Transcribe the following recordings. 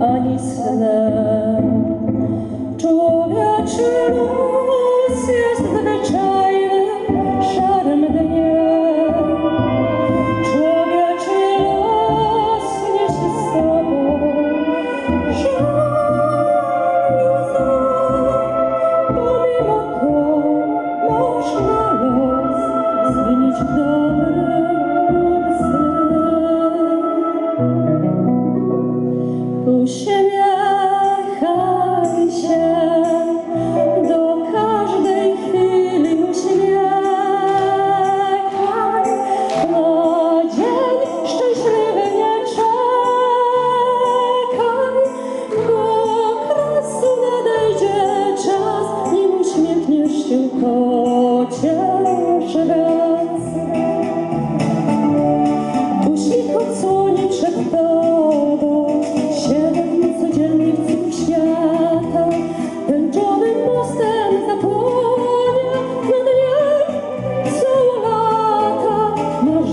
Oni swe Krishna.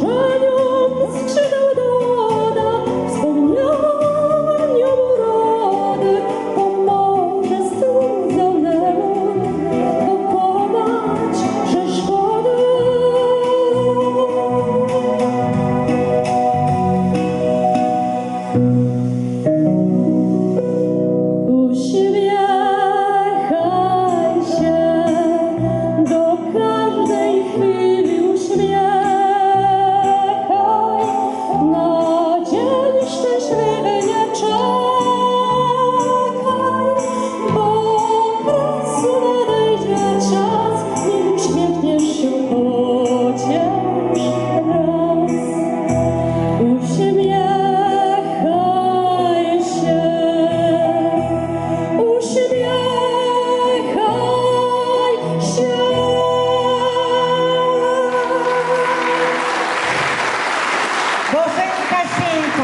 home.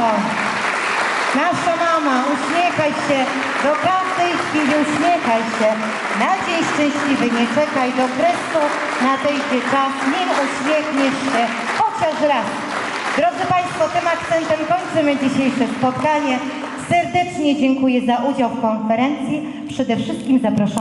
mamo. Nasza mama, uśmiechaj się. Do każdej chwili uśmiechaj się. Na dzień szczęśliwy nie czekaj do kresu. Nadejdzie czas, nim uśmiechniesz się. Chociaż raz. Drodzy Państwo, tym akcentem kończymy dzisiejsze spotkanie. Serdecznie dziękuję za udział w konferencji. Przede wszystkim zapraszam.